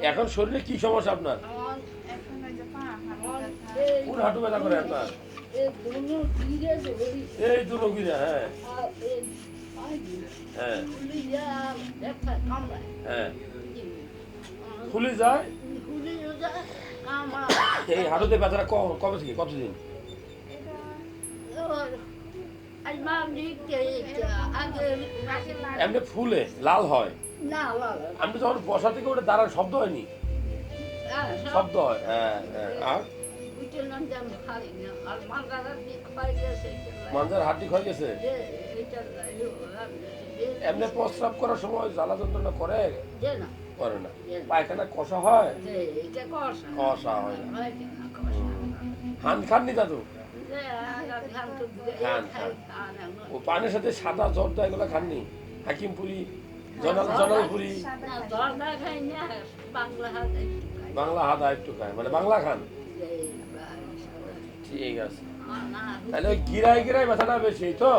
এখন শরীরে কি সমস্যা আপনার। কোন হাঁটু ব্যথা করে আপনার? এই দুটো গিরা হ্যাঁ। হ্যাঁ। হ্যাঁ। যায়? এই হাঁটুতে ব্যথাটা কবে থেকে? কতদিন? এমনি ফুলে, লাল হয়। না লালা যখন বসা থেকে ওটা দাঁড়ান শব্দ হয়নি? শব্দ হয় হ্যাঁ হ্যাঁ। আর? মাঞ্জার হাড্ডি ক্ষয় গেছে? এমনি প্রস্রাব করার সময় জ্বালা যন্ত্রণা করে? না। করে না। পায়খানা কষা হয়? কষা হয় না। হান খাননি দাদু? খান, খান। খান ও পানের সাথে সাদা জর্দা এগুলো খাননি? হাকিমপুরি জনালপুরি। বাংলা হাত একটু খায়। মানে বাংলা খান। ঠিক আছে। তাহলে ওই গিরায় গিরায় ব্যথাটা বেশি, তো?